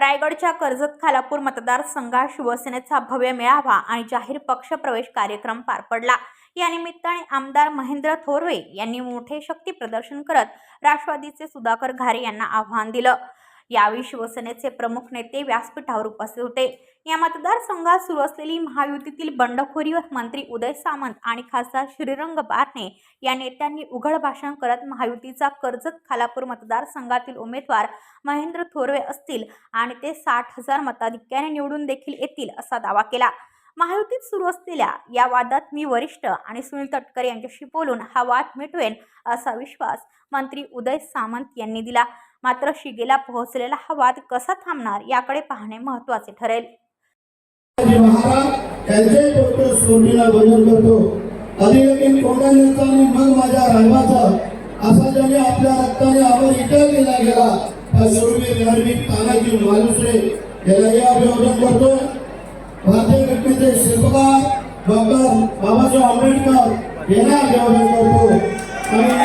रायगडच्या कर्जत खालापूर मतदारसंघात शिवसेनेचा भव्य मेळावा आणि जाहीर पक्षप्रवेश कार्यक्रम पार पडला. या निमित्ताने आमदार महेंद्र थोरवे यांनी मोठे शक्ती प्रदर्शन करत राष्ट्रवादीचे सुधाकर घारे यांना आव्हान दिलं. यावेळी शिवसेनेचे प्रमुख नेते व्यासपीठावर उपस्थित होते. या मतदारसंघात सुरू असलेली महायुतीतील बंडखोरी मंत्री उदय सामंत आणि खासदार श्रीरंग बारणे या नेत्यांनी उघड भाषण करत महायुतीचा कर्जत खालापूर मतदारसंघातील उमेदवार महेंद्र थोरवे असतील आणि ते साठ हजार मताधिक्याने निवडून देखील येतील असा दावा केला. महायुतीत सुरू असलेल्या या वादात मी वरिष्ठ आणि सुनील तटकरे यांच्याशी बोलून हा वाद मिटवेन असा विश्वास मंत्री उदय सामंत यांनी दिला. मात्र शिगेला पोहोचलेला हा वाद कसा थांबणार याकडे पाहणे महत्त्वाचे ठरेल. असा ज्याने आपल्या रक्ताने आवर इतर केला गेला. तानाजी मालुसरे यालाही अभिवादन करतो. भारतीय घटनेचे शिल्पकार डॉक्टर बाबासाहेब आंबेडकर यांना अभिवादन करतो. आणि